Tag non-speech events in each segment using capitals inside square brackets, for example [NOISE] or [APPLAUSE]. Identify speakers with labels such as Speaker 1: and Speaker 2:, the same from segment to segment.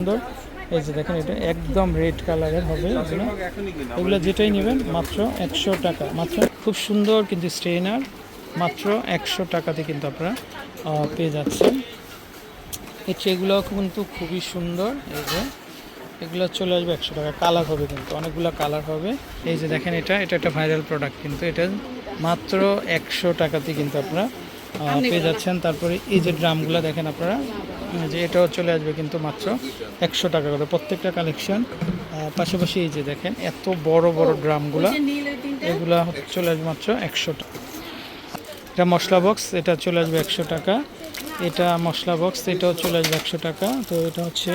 Speaker 1: সুন্দর। এই যে দেখেন, এটা একদম রেড কালারের হবে, এগুলো। যেটাই নেবেন, মাত্র একশো টাকা। মাত্র খুব সুন্দর কিন্তু স্ট্রেনার মাত্র একশো টাকাতে কিন্তু আপনারা পেয়ে যাচ্ছেন। এই ট্রেগুলো কিন্তু খুবই সুন্দর। এই যে এগুলো চলে আসবে একশো টাকা। কালার হবে কিন্তু, অনেকগুলো কালার হবে। এই যে দেখেন এটা এটা একটা ভাইরাল প্রোডাক্ট কিন্তু। এটা মাত্র একশো টাকাতে কিন্তু আপনারা পেয়ে যাচ্ছেন। তারপরে এই যে ড্রামগুলো দেখেন আপনারা যে এটাও চলে আসবে কিন্তু মাত্র একশো টাকা করে প্রত্যেকটা কালেকশন পাশাপাশি এই যে দেখেন এত বড় বড় ড্রামগুলো এগুলা চলে আসবে মাত্র একশো টাকা। এটা মশলা বক্স এটা চলে আসবে একশো টাকা। এটা মশলা বক্স এটাও চলে আসবে একশো টাকা। তো এটা হচ্ছে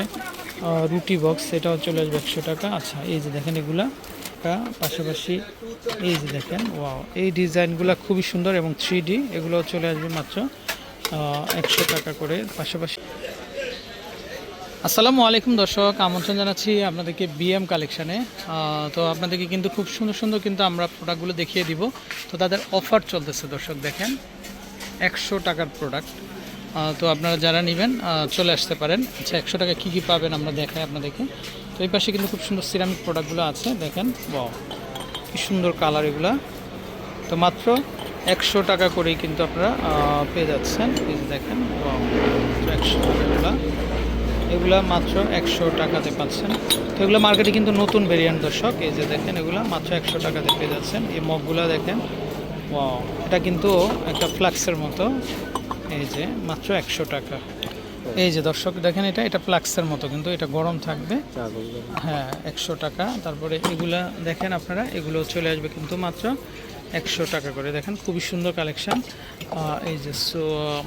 Speaker 1: রুটি বক্স এটাও চলে আসবে একশো টাকা। আচ্ছা এই যে দেখেন এগুলা। পাশাপাশি এই যে দেখেন ওয়াও এই ডিজাইনগুলো খুবই সুন্দর এবং থ্রি ডি এগুলো চলে আসবে মাত্র একশো টাকা করে। পাশাপাশি আসসালামু আলাইকুম দর্শক, আমন্ত্রণ জানাচ্ছি আপনাদেরকে বিএম কালেকশানে তো আপনাদেরকে কিন্তু খুব সুন্দর সুন্দর কিন্তু আমরা প্রোডাক্টগুলো দেখিয়ে দিব। তো তাদের অফার চলতেছে দর্শক, দেখেন। একশো টাকার প্রোডাক্ট তো আপনারা যারা নেবেন চলে আসতে পারেন। আচ্ছা একশো টাকা কী কী পাবেন আমরা দেখাই আপনাদেরকে। তো এই পাশে কিন্তু খুব সুন্দর সিরামিক প্রোডাক্টগুলো আছে, দেখেন। বাহ কি সুন্দর কালার এগুলা। তো মাত্র একশো টাকা করেই কিন্তু আপনারা পেয়ে যাচ্ছেন। দেখেন একশো টাকাগুলা এগুলা মাত্র একশো টাকাতে পাচ্ছেন। তো এগুলো মার্কেটে কিন্তু নতুন ভেরিয়েন্ট দর্শক এই যে দেখেন এগুলো মাত্র একশো টাকাতে পেয়ে যাচ্ছেন। এই মগগুলো দেখেন ওয়াও এটা কিন্তু একটা ফ্লাক্সের মতো এই যে মাত্র একশো টাকা। এই যে দর্শক দেখেন এটা এটা ফ্লাক্সের মতো কিন্তু এটা গরম থাকবে। হ্যাঁ একশো টাকা। তারপরে এগুলা দেখেন আপনারা এগুলো চলে আসবে কিন্তু মাত্র একশো টাকা করে। দেখেন, খুবই সুন্দর কালেকশান। এই যে, সো,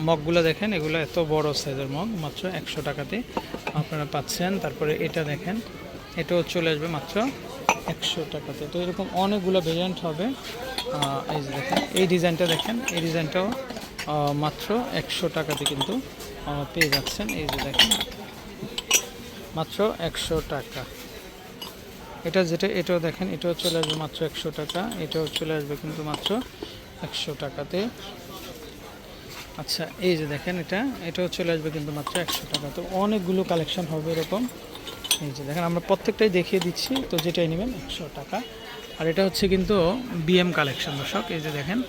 Speaker 1: মগগুলো দেখেন, এগুলো এত বড় সাইজের মগ, মাত্র একশো টাকাতে আপনারা পাচ্ছেন। তারপরে এটা দেখেন, এটাও চলে আসবে মাত্র একশো টাকাতে। তো এরকম অনেকগুলো ভেরিয়েন্ট হবে। এই যে দেখেন, এই ডিজাইনটা দেখেন, এই ডিজাইনটাও মাত্র একশো টাকাতে কিন্তু পেয়ে যাচ্ছেন। এই যে দেখেন, মাত্র একশো টাকা। এটা যেটা, এটাও দেখেন, এটাও চলে আসবে মাত্র একশো টাকা, এটাও চলে আসবে কিন্তু মাত্র একশো টাকাতে। আচ্ছা এই যে দেখেন এটা, এটাও চলে আসবে কিন্তু মাত্র একশো টাকা। তো অনেকগুলো কালেকশন হবে এরকম। এই যে দেখেন, আমরা প্রত্যেকটাই দেখিয়ে দিচ্ছি, তো যেটাই নেবেন একশো টাকা। আর এটা হচ্ছে কিন্তু বিএম কালেকশন, দর্শক, এই যে দেখেন।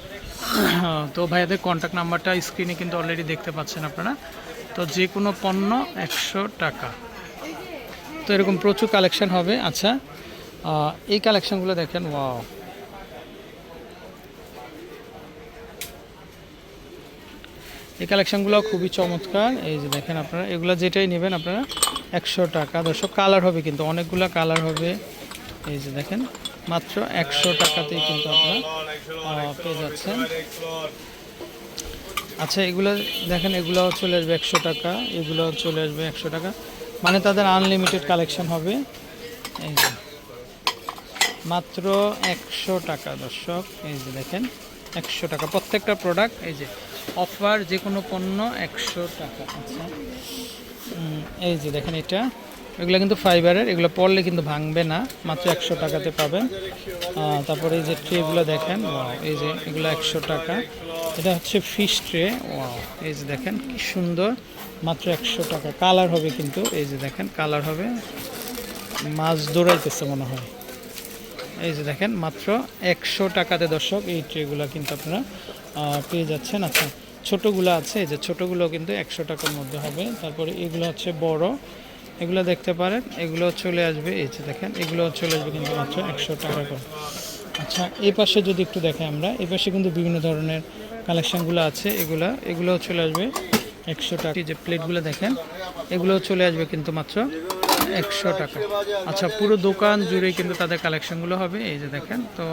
Speaker 1: [CLEARS THROAT] তো ভাইয়াদের কন্ট্যাক্ট নাম্বারটা স্ক্রিনে কিন্তু অলরেডি দেখতে পাচ্ছেন আপনারা। তো যে কোনো পণ্য একশো টাকা। তো এরকম প্রচুর কালেকশন হবে। আচ্ছা এই কালেকশনগুলো দেখেন ওয়াও এই কালেকশনগুলো খুবই চমৎকার। এই যে দেখেন আপনারা, এগুলো যেটাই নেবেন আপনারা, একশো টাকা। দর্শক কালার হবে কিন্তু, অনেকগুলো কালার হবে। এই যে দেখেন, মাত্র একশো টাকাতেই কিন্তু আপনারা পেয়ে যাচ্ছেন। আচ্ছা এগুলো দেখেন এগুলো চলে আসবে একশো টাকা এগুলো চলে আসবে একশো টাকা। মানে তাদের আনলিমিটেড কালেকশন হবে। এই যে। মাত্র একশো টাকা দর্শক, এই যে দেখেন, একশো টাকা। প্রত্যেকটা প্রোডাক্ট এই যে অফার যে কোনো পণ্য একশো টাকা আচ্ছা। এই যে দেখেন এটা। এগুলো কিন্তু ফাইবারের এগুলো পড়লে কিন্তু ভাঙবে না। মাত্র একশো টাকাতে পাবেন। তারপরে এই যে ট্রেগুলো দেখেন এই যে এগুলো একশো টাকা। এটা হচ্ছে ফিশ ট্রে ওয়াও এই যে দেখেন, কি সুন্দর। মাত্র একশো টাকা। কালার হবে কিন্তু, এই যে দেখেন কালার হবে। মাছ দৌড়াইতেছে মনে হয়। এই যে দেখেন, মাত্র একশো টাকাতে দর্শক, এই ট্রেগুলো কিন্তু আপনারা পেয়ে যাচ্ছেন। আচ্ছা ছোটোগুলো আছে, এই যে ছোটোগুলো কিন্তু একশো টাকার মধ্যে হবে। তারপরে এগুলো হচ্ছে বড়। এগুলো দেখতে পারেন, এগুলো চলে আসবে। এই যে দেখেন, এগুলো চলে আসবে কিন্তু মাত্র একশো টাকা করে। আচ্ছা এই পাশে যদি একটু দেখে আমরা এই পাশে কিন্তু বিভিন্ন ধরনের কালেকশনগুলো আছে, এগুলা, এগুলোও চলে আসবে একশো টাকা। যে প্লেটগুলো দেখেন, এগুলোও চলে আসবে কিন্তু মাত্র একশো টাকা। আচ্ছা পুরো দোকান জুড়ে কিন্তু তাদের কালেকশনগুলো হবে, এই যে দেখেন, তো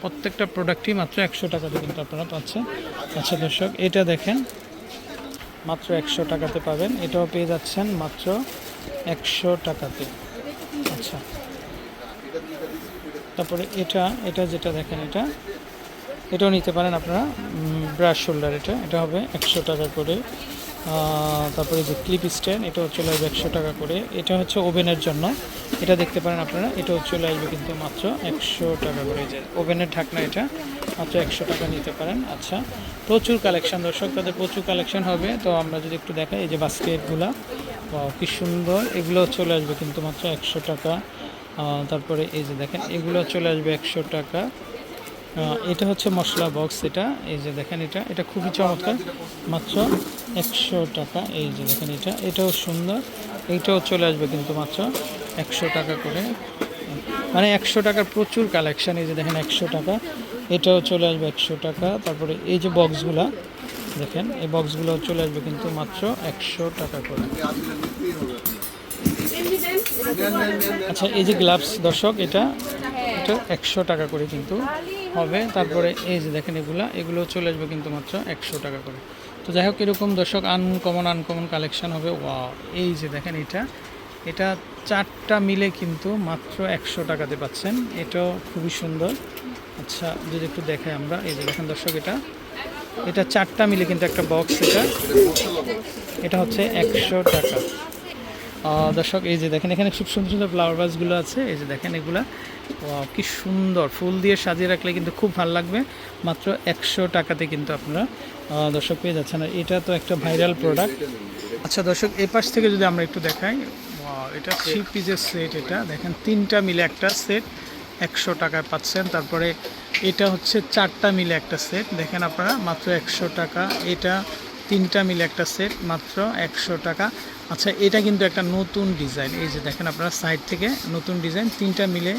Speaker 1: প্রত্যেকটা প্রোডাক্টই মাত্র একশো টাকাতে কিন্তু আপনারা পাচ্ছেন। আচ্ছা দর্শক, এটা দেখেন, মাত্র একশো টাকাতে পাবেন, এটাও পেয়ে যাচ্ছেন মাত্র একশো টাকাতে। আচ্ছা তারপরে এটা এটা যেটা দেখেন, এটা এটাও নিতে পারেন আপনারা। ব্রাশ শোল্ডার এটা। এটা হবে একশো টাকা করে। তারপরে যে ক্লিপ স্ট্যান্ড এটাও চলে আসবে একশো টাকা করে। এটা হচ্ছে ওভেনের জন্য। এটা দেখতে পারেন আপনারা। এটাও চলে আসবে কিন্তু মাত্র একশো টাকা করে। যে ওভেনের ঢাকনা এটা, মাত্র একশো টাকা নিতে পারেন। আচ্ছা প্রচুর কালেকশন দর্শক, তাদের প্রচুর কালেকশন হবে। তো আমরা যদি একটু দেখাই, এই যে বাস্কেটগুলা। কি সুন্দর। এগুলো চলে আসবে কিন্তু মাত্র একশো টাকা। তারপরে এই যে দেখেন, এগুলো চলে আসবে একশো টাকা। এটা হচ্ছে মশলা বক্স এটা, এই যে দেখেন এটা এটা খুবই চমৎকার। মাত্র একশো টাকা, এই যে দেখেন এটা, এটাও সুন্দর, এইটাও চলে আসবে কিন্তু মাত্র একশো টাকা করে। মানে একশো টাকার প্রচুর কালেকশন এই যে দেখেন একশো টাকা, এটাও চলে আসবে একশো টাকা। তারপরে এই যে বক্সগুলা দেখেন, এই বক্সগুলো চলে আসবে কিন্তু মাত্র একশো টাকা করে। আচ্ছা এই যে গ্লাভস দর্শক, এটা এটা একশো টাকা করে কিন্তু হবে। তারপরে এই যে দেখেন এগুলো এগুলো চলে আসবে কিন্তু মাত্র একশো টাকা করে। তো যাই হোক, এরকম দর্শক আনকমন আনকমন কালেকশন হবে। ওয়াও এই যে দেখেন এটা এটা চারটা মিলে কিন্তু মাত্র একশো টাকাতে পাচ্ছেন। এটাও খুবই সুন্দর। আচ্ছা যদি একটু দেখাই আমরা। এই যে দেখেন দর্শক এটা এটা চারটা মিলে কিন্তু একটা বক্স এটা। এটা হচ্ছে একশো টাকা। দর্শক, এই যে দেখেন, এখানে খুব সুন্দর সুন্দর ফ্লাওয়ার ভাসগুলো আছে। এই যে দেখেন এগুলা। কি সুন্দর। ফুল দিয়ে সাজিয়ে রাখলে কিন্তু খুব ভালো লাগবে। মাত্র একশো টাকাতে কিন্তু আপনারা দর্শক পেয়ে যাচ্ছেন। আর এটা তো একটা ভাইরাল প্রোডাক্ট আচ্ছা দর্শক, এ পাশ থেকে যদি আমরা একটু দেখাই এটা থ্রি পিসের সেট এটা। দেখেন, তিনটা মিলে একটা সেট একশো টাকায় পাচ্ছেন। তারপরে এটা হচ্ছে চারটা মিলে একটা সেট দেখেন আপনারা, মাত্র একশো টাকা। এটা তিনটা মিলে একটা সেট মাত্র একশো টাকা। আচ্ছা এটা কিন্তু একটা নতুন ডিজাইন এই যে দেখেন আপনারা সাইড থেকে নতুন ডিজাইন তিনটা মিলে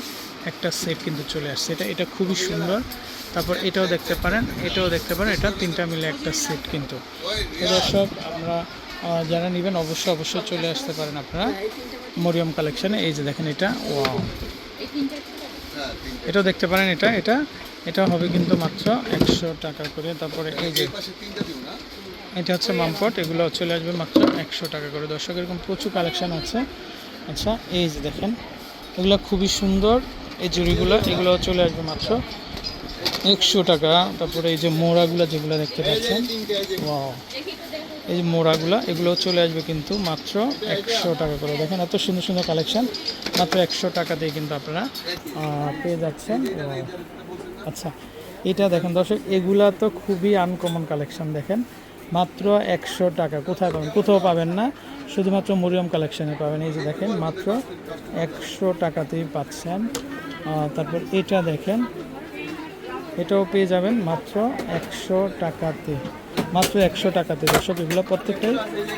Speaker 1: একটা সেট কিন্তু চলে আসছে। এটা এটা খুবই সুন্দর। তারপর এটাও দেখতে পারেন, এটাও দেখতে পারেন, এটা তিনটা মিলে একটা সেট কিন্তু। দর্শক, আমরা যারা নেবেন অবশ্যই অবশ্যই চলে আসতে পারেন আপনারা মরিয়ম কালেকশানে এই যে দেখেন এটা ওয়াও এটাও দেখতে পারেন এটা এটা এটা হবে কিন্তু মাত্র একশো টাকা করে। তারপরে এই যে এটা হচ্ছে মামপট এগুলো চলে আসবে মাত্র একশো টাকা করে। দর্শক, এরকম প্রচুর কালেকশন আছে। আচ্ছা এই যে দেখেন, এগুলো খুবই সুন্দর, এই জুড়িগুলো এগুলো চলে আসবে মাত্র একশো টাকা। তারপরে এই যে মোড়াগুলো যেগুলো দেখতে পাচ্ছেন এই যে মোড়াগুলো এগুলো চলে আসবে কিন্তু মাত্র একশো টাকা করে। দেখেন, এত সুন্দর সুন্দর কালেকশান, মাত্র একশো টাকা দিয়ে কিন্তু আপনারা পেয়ে যাচ্ছেন. আচ্ছা এটা দেখেন দর্শক, এগুলা তো খুবই আনকমন কালেকশন, দেখেন। মাত্র একশো টাকা। কোথায় পাবেন? কোথাও পাবেন না। শুধুমাত্র মরিয়ম কালেকশানে পাবেন। এই যে দেখেন, মাত্র একশো টাকাতেই পাচ্ছেন। তারপর এটা দেখেন, এটাও পেয়ে যাবেন মাত্র একশো টাকাতে। মাত্র একশো টাকাতে। দর্শক, এগুলো প্রত্যেকটাই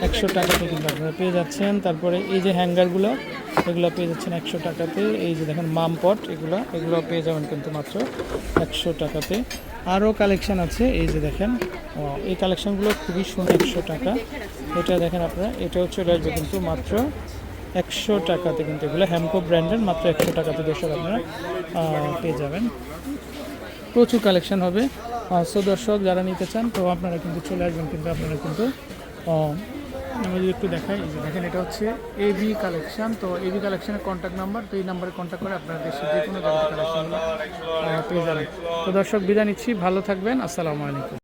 Speaker 1: একশো টাকাতে কিন্তু আপনারা পেয়ে যাচ্ছেন। তারপরে এই যে হ্যাঙ্গারগুলো এগুলো পেয়ে যাচ্ছেন একশো টাকাতে। এই যে দেখেন, মামপট, এগুলো এগুলো পেয়ে যাবেন কিন্তু মাত্র একশো টাকাতে। আরও কালেকশান আছে, এই যে দেখেন এই কালেকশানগুলো খুবই সুন্দর, একশো টাকা। এটা দেখেন আপনারা, এটাও চলে আসবে কিন্তু মাত্র একশো টাকাতে কিন্তু এগুলো। হ্যামকো ব্র্যান্ডের মাত্র একশো টাকাতে দর্শক আপনারা পেয়ে যাবেন। প্রচুর কালেকশান হবে। সো দর্শক, যারা নিতে চান, তো আপনারা কিন্তু চলে আসবেন কিন্তু, আপনারা কিন্তু আহ, আমি যদি একটু দেখাই দেখেন এটা হচ্ছে এ বি কালেকশন তো এ এবি কালেকশনের কন্ট্যাক্ট নাম্বার তো এই নাম্বারে কন্ট্যাক্ট করে আপনারা দেশের যে কোনো কালেকশন পেয়ে যাবেন। তো দর্শক বিদায় নিচ্ছি। ভালো থাকবেন। আসসালামু আলাইকুম।